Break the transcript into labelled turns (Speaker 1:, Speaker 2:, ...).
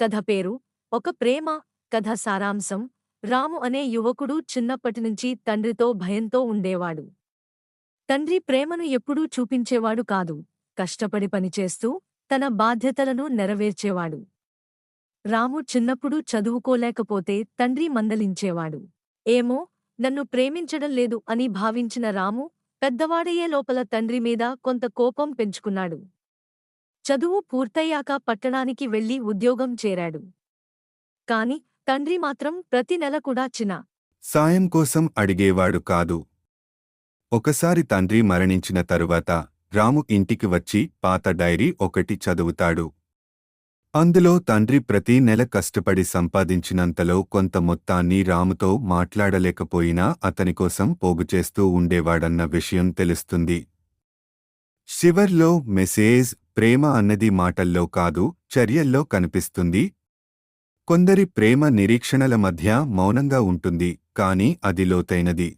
Speaker 1: కథ పేరు ఒక ప్రేమ కథ సారాంశం. రాము అనే యువకుడు చిన్నప్పటినుంచి తండ్రితో భయంతో ఉండేవాడు. తండ్రి ప్రేమను ఎప్పుడూ చూపించేవాడు కాదు. కష్టపడి పనిచేస్తూ తన బాధ్యతలను నెరవేర్చేవాడు. రాము చిన్నప్పుడు చదువుకోలేకపోతే తండ్రి మందలించేవాడు. ఏమో నన్ను ప్రేమించడం లేదు అని భావించిన రాము పెద్దవాడయ్యే లోపల తండ్రి మీద కొంత కోపం పెంచుకున్నాడు. చదువు పూర్తయ్యాక పట్టణానికి వెళ్ళి ఉద్యోగం చేరాడు. కాని తండ్రి మాత్రం ప్రతి నెల కూడా చిన్న
Speaker 2: సాయం కోసం అడిగేవాడు కాదు. ఒకసారి తండ్రి మరణించిన తరువాత రాము ఇంటికి వచ్చి పాత డైరీ ఒకటి చదువుతాడు. అందులో తండ్రి ప్రతి నెల కష్టపడి సంపాదించినంతలో కొంత మొత్తాన్ని రాముతో మాట్లాడలేకపోయినా అతనికోసం పోగుచేస్తూ ఉండేవాడన్న విషయం తెలుస్తుంది. శివర్లో మెసేజ్ ప్రేమ అన్నది మాటల్లో కాదు చర్యల్లో కనిపిస్తుంది. కొందరి ప్రేమ నిరీక్షణల మధ్య మౌనంగా ఉంటుంది కాని అది లోతైనది.